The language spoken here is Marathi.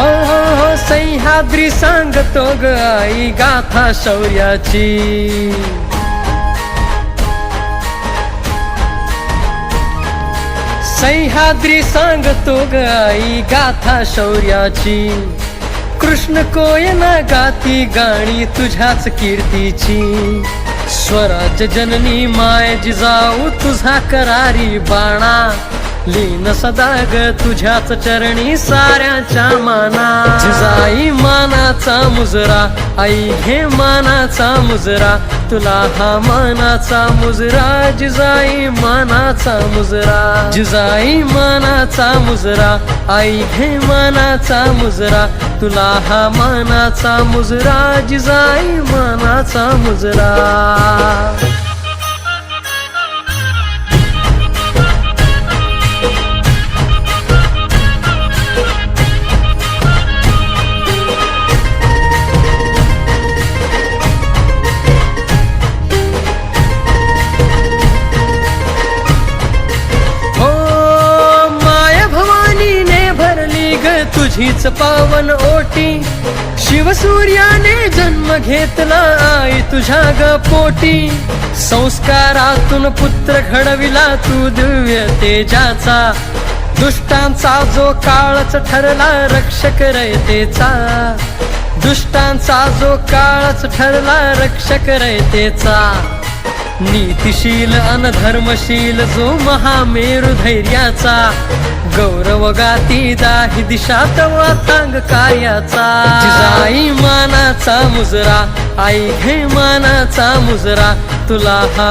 हो, हो, हो, सह्याद्री सांगतो ग आई गाथा शौर्याची. सह्याद्री सांगतो ग आई गाथा शौर्याची. कृष्ण कोयना गाती गाणी तुझ्याच कीर्तीची. स्वराज जननी माय जिजाऊ तुझा करारी बाणा. लीन सदा ग तुझ्याच चरणी साऱ्याच्या माना. जिजाई मानाचा मुजरा आई घे मानाचा मुजरा. तुला हा मानाचा मुजरा जिजाई मानाचा मुजरा. जिजाई मानाचा मुजरा आई घे मानाचा मुजरा. तुला हा मानाचा मुजरा जिजाई मानाचा मुजरा. हीच पावन ओटी. शिवसूर्याने जन्म घेतला आई तुझ्या ग पोटी. संस्कारातून पुत्र घडविला तू दिव्य तेजाचा. दुष्टांचा जो काळच ठरला रक्षक रयतेचा दुष्टांचा जो काळच ठरला रक्षक रयतेचा नीतिशील अन धर्मशील जो महामेरु धैर्याचा गौरव गाती दाही दिशा तवा तांग कार्याचा. आई मानाचा मुजरा आई घे मानाचा मुजरा तुला हा